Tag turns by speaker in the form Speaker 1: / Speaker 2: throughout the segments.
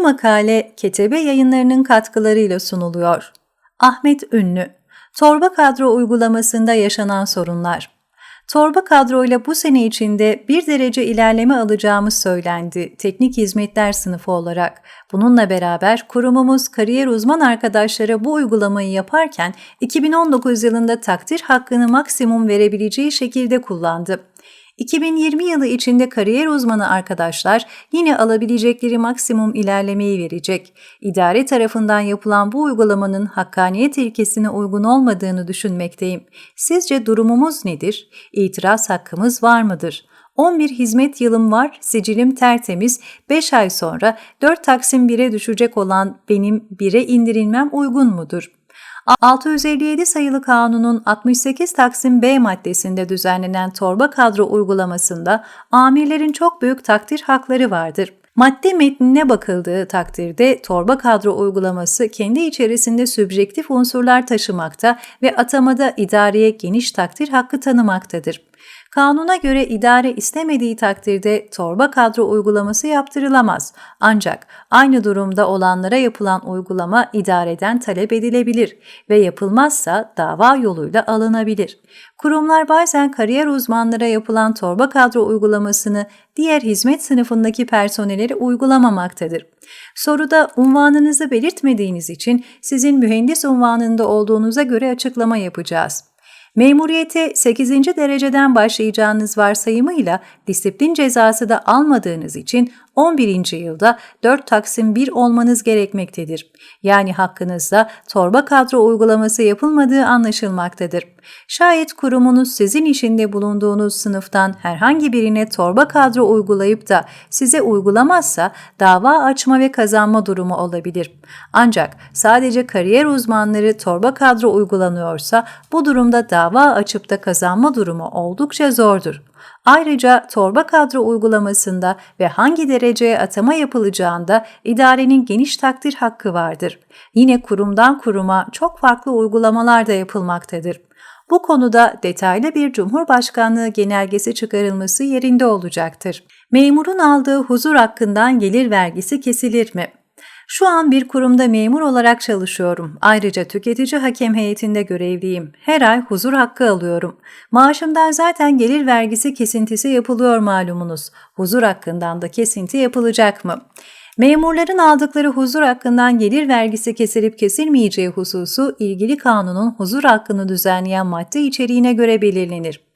Speaker 1: Bu makale Ketebe yayınlarının katkılarıyla sunuluyor. Ahmet Ünlü Torba kadro uygulamasında yaşanan sorunlar. Torba kadroyla bu sene içinde bir derece ilerleme alacağımız söylendi teknik hizmetler sınıfı olarak. Bununla beraber kurumumuz kariyer uzman arkadaşlara bu uygulamayı yaparken 2019 yılında takdir hakkını maksimum verebileceği şekilde kullandı. 2020 yılı içinde kariyer uzmanı arkadaşlar yine alabilecekleri maksimum ilerlemeyi verecek. İdare tarafından yapılan bu uygulamanın hakkaniyet ilkesine uygun olmadığını düşünmekteyim. Sizce durumumuz nedir? İtiraz hakkımız var mıdır? 11 hizmet yılım var, sicilim tertemiz, 5 ay sonra 4 Taksim 1'e düşecek olan benim 1'e indirilmem uygun mudur? 657 sayılı kanunun 68 Taksim B maddesinde düzenlenen torba kadro uygulamasında amirlerin çok büyük takdir hakları vardır. Madde metnine bakıldığı takdirde torba kadro uygulaması kendi içerisinde sübjektif unsurlar taşımakta ve atamada idareye geniş takdir hakkı tanımaktadır. Kanuna göre idare istemediği takdirde torba kadro uygulaması yaptırılamaz. Ancak aynı durumda olanlara yapılan uygulama idareden talep edilebilir ve yapılmazsa dava yoluyla alınabilir. Kurumlar bazen kariyer uzmanlara yapılan torba kadro uygulamasını diğer hizmet sınıfındaki personelere uygulamamaktadır. Soruda unvanınızı belirtmediğiniz için sizin mühendis unvanında olduğunuza göre açıklama yapacağız. Memuriyete 8. dereceden başlayacağınız varsayımıyla disiplin cezası da almadığınız için 11. yılda 4 Taksim 1 olmanız gerekmektedir. Yani hakkınızda torba kadro uygulaması yapılmadığı anlaşılmaktadır. Şayet kurumunuz sizin içinde bulunduğunuz sınıftan herhangi birine torba kadro uygulayıp da size uygulamazsa dava açma ve kazanma durumu olabilir. Ancak sadece kariyer uzmanları torba kadro uygulanıyorsa bu durumda dava açıp da kazanma durumu oldukça zordur. Ayrıca torba kadro uygulamasında ve hangi dereceye atama yapılacağında idarenin geniş takdir hakkı vardır. Yine kurumdan kuruma çok farklı uygulamalar da yapılmaktadır. Bu konuda detaylı bir Cumhurbaşkanlığı genelgesi çıkarılması yerinde olacaktır. Memurun aldığı huzur hakkından gelir vergisi kesilir mi? Şu an bir kurumda memur olarak çalışıyorum. Ayrıca tüketici hakem heyetinde görevliyim. Her ay huzur hakkı alıyorum. Maaşımdan zaten gelir vergisi kesintisi yapılıyor malumunuz. Huzur hakkından da kesinti yapılacak mı? Memurların aldıkları huzur hakkından gelir vergisi kesilip kesilmeyeceği hususu ilgili kanunun huzur hakkını düzenleyen madde içeriğine göre belirlenir.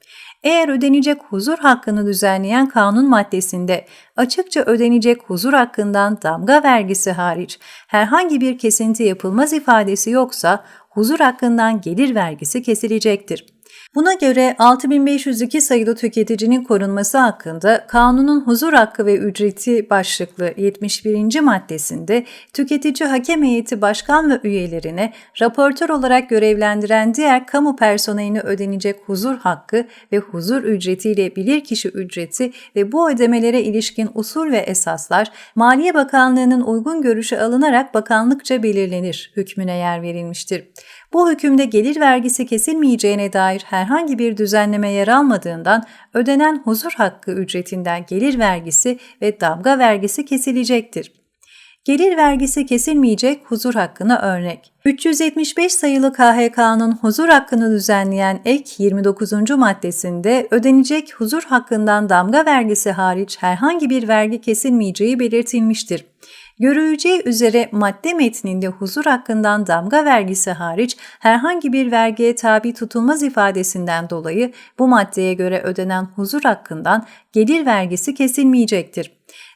Speaker 1: Eğer ödenecek huzur hakkını düzenleyen kanun maddesinde açıkça ödenecek huzur hakkından damga vergisi hariç herhangi bir kesinti yapılmaz ifadesi yoksa huzur hakkından gelir vergisi kesilecektir. Buna göre 6502 sayılı tüketicinin korunması hakkında kanunun huzur hakkı ve ücreti başlıklı 71. maddesinde tüketici hakem heyeti başkan ve üyelerine raportör olarak görevlendiren diğer kamu personeline ödenecek huzur hakkı ve huzur ücretiyle bilirkişi ücreti ve bu ödemelere ilişkin usul ve esaslar Maliye Bakanlığı'nın uygun görüşü alınarak bakanlıkça belirlenir hükmüne yer verilmiştir. Bu hükümde gelir vergisi kesilmeyeceğine dair herhangi bir düzenleme yer almadığından ödenen huzur hakkı ücretinden gelir vergisi ve damga vergisi kesilecektir. Gelir vergisi kesilmeyecek huzur hakkına örnek. 375 sayılı KHK'nın huzur hakkını düzenleyen ek 29. maddesinde ödenecek huzur hakkından damga vergisi hariç herhangi bir vergi kesilmeyeceği belirtilmiştir. Görüleceği üzere madde metninde huzur hakkından damga vergisi hariç herhangi bir vergiye tabi tutulmaz ifadesinden dolayı bu maddeye göre ödenen huzur hakkından gelir vergisi kesilmeyecektir.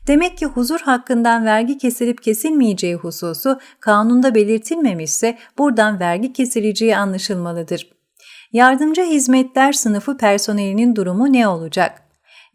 Speaker 1: Demek ki huzur hakkından vergi kesilip kesilmeyeceği hususu kanunda belirtilmemişse buradan vergi kesileceği anlaşılmalıdır. Yardımcı hizmetler sınıfı personelinin durumu ne olacak?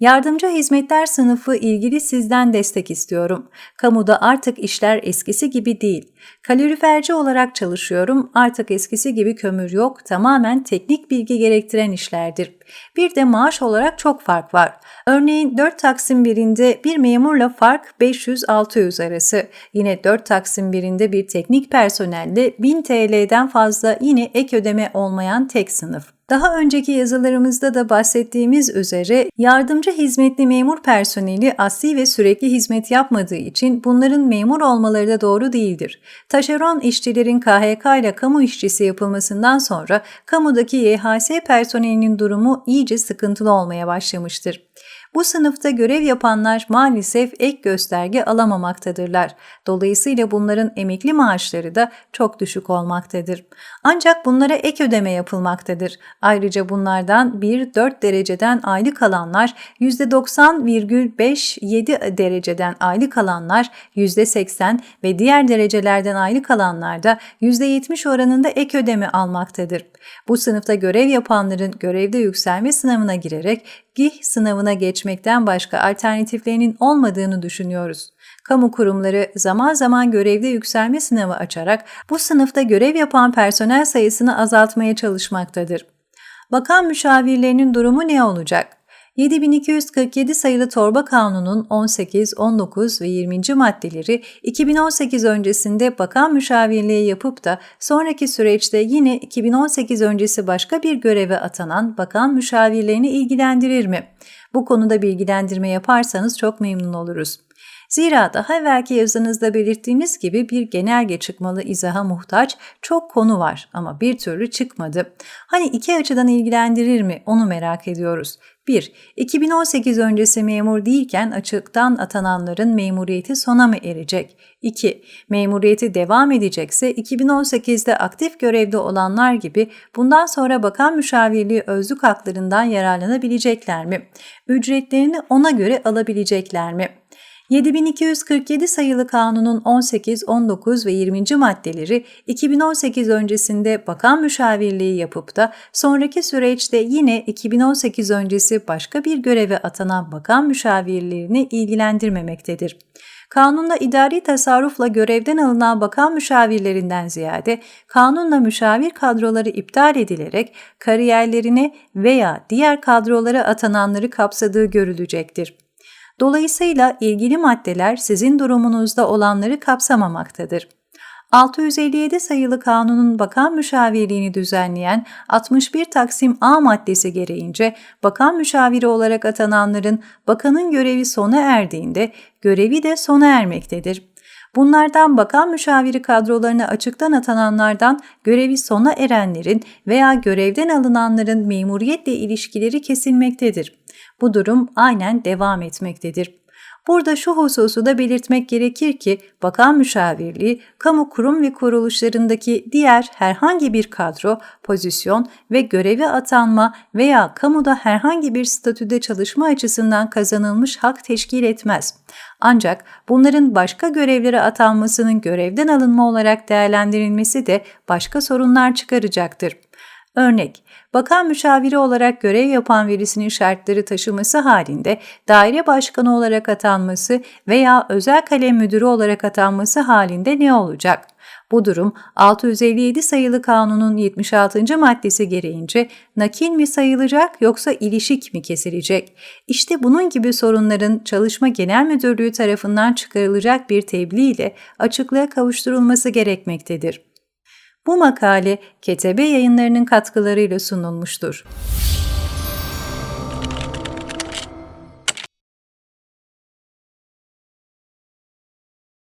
Speaker 1: Yardımcı hizmetler sınıfı ilgili sizden destek istiyorum. Kamuda artık işler eskisi gibi değil. Kaloriferci olarak çalışıyorum. Artık eskisi gibi kömür yok. Tamamen teknik bilgi gerektiren işlerdir. Bir de maaş olarak çok fark var. Örneğin 4 Taksim birinde bir memurla fark 500-600 arası. Yine 4 Taksim birinde bir teknik personelle 1000 TL'den fazla yine ek ödeme olmayan tek sınıf. Daha önceki yazılarımızda da bahsettiğimiz üzere yardımcı hizmetli memur personeli asli ve sürekli hizmet yapmadığı için bunların memur olmaları da doğru değildir. Taşeron işçilerin KHK ile kamu işçisi yapılmasından sonra kamudaki YHS personelinin durumu iyice sıkıntılı olmaya başlamıştır. Bu sınıfta görev yapanlar maalesef ek gösterge alamamaktadırlar. Dolayısıyla bunların emekli maaşları da çok düşük olmaktadır. Ancak bunlara ek ödeme yapılmaktadır. Ayrıca bunlardan 1-4 dereceden aylık alanlar %90,57 dereceden aylık alanlar %80 ve diğer derecelerden aylık alanlar da %70 oranında ek ödeme almaktadır. Bu sınıfta görev yapanların görevde yükselme sınavına girerek GİH sınavına geçmekten başka alternatiflerinin olmadığını düşünüyoruz. Kamu kurumları zaman zaman görevde yükselme sınavı açarak bu sınıfta görev yapan personel sayısını azaltmaya çalışmaktadır. Bakan müşavirlerinin durumu ne olacak? 7247 sayılı Torba Kanunu'nun 18, 19 ve 20. maddeleri 2018 öncesinde bakan müşavirliği yapıp da sonraki süreçte yine 2018 öncesi başka bir göreve atanan bakan müşavirlerini ilgilendirir mi? Bu konuda bilgilendirme yaparsanız çok memnun oluruz. Zira daha evvelki yazınızda belirttiğimiz gibi bir genelge çıkmalı izaha muhtaç çok konu var ama bir türlü çıkmadı. Hani iki açıdan ilgilendirir mi onu merak ediyoruz. 1. 2018 öncesi memur değilken açıktan atananların memuriyeti sona mı erecek? 2. Memuriyeti devam edecekse 2018'de aktif görevde olanlar gibi bundan sonra bakan müşavirliği özlük haklarından yararlanabilecekler mi? Ücretlerini ona göre alabilecekler mi? 7247 sayılı kanunun 18, 19 ve 20. maddeleri 2018 öncesinde bakan müşavirliği yapıp da sonraki süreçte yine 2018 öncesi başka bir göreve atanan bakan müşavirlerini ilgilendirmemektedir. Kanunla idari tasarrufla görevden alınan bakan müşavirlerinden ziyade kanunla müşavir kadroları iptal edilerek kariyerlerine veya diğer kadrolara atananları kapsadığı görülecektir. Dolayısıyla ilgili maddeler sizin durumunuzda olanları kapsamamaktadır. 657 sayılı kanunun bakan müşavirliğini düzenleyen 61 Taksim A maddesi gereğince bakan müşaviri olarak atananların bakanın görevi sona erdiğinde görevi de sona ermektedir. Bunlardan bakan müşaviri kadrolarına açıktan atananlardan görevi sona erenlerin veya görevden alınanların memuriyetle ilişkileri kesilmektedir. Bu durum aynen devam etmektedir. Burada şu hususu da belirtmek gerekir ki bakan müşavirliği kamu kurum ve kuruluşlarındaki diğer herhangi bir kadro, pozisyon ve göreve atanma veya kamuda herhangi bir statüde çalışma açısından kazanılmış hak teşkil etmez. Ancak bunların başka görevlere atanmasının görevden alınma olarak değerlendirilmesi de başka sorunlar çıkaracaktır. Örnek, bakan müşaviri olarak görev yapan verisinin şartları taşıması halinde daire başkanı olarak atanması veya özel kalem müdürü olarak atanması halinde ne olacak? Bu durum 657 sayılı kanunun 76. maddesi gereğince nakil mi sayılacak yoksa ilişik mi kesilecek? İşte bunun gibi sorunların Çalışma Genel Müdürlüğü tarafından çıkarılacak bir tebliğ ile açıklığa kavuşturulması gerekmektedir. Bu makale Ketebe yayınlarının katkılarıyla sunulmuştur.